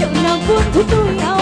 chồng nào cũng của tôi ao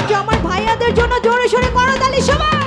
একটু আমার ভাইয়াদের জন্য জোরে সোরে করো তাহলে সবাই।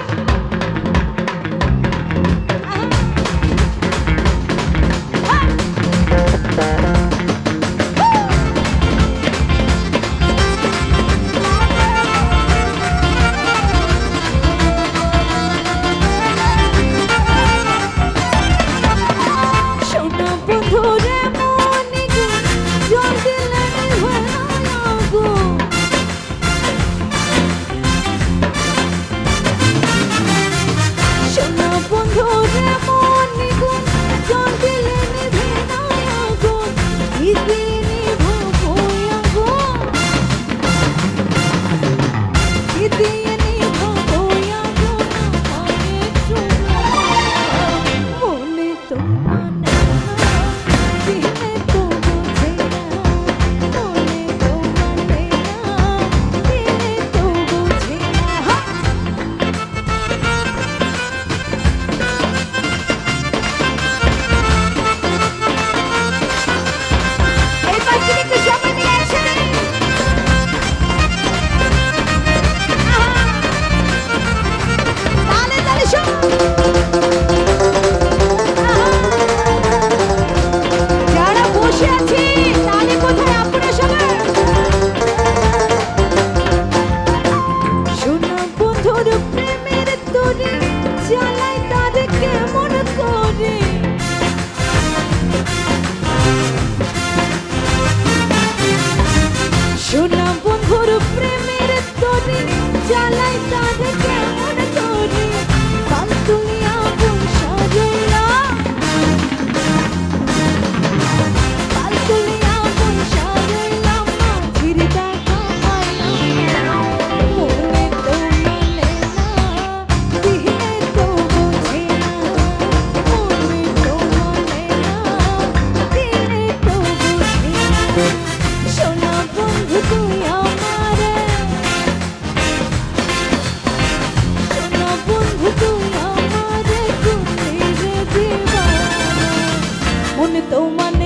তো মানে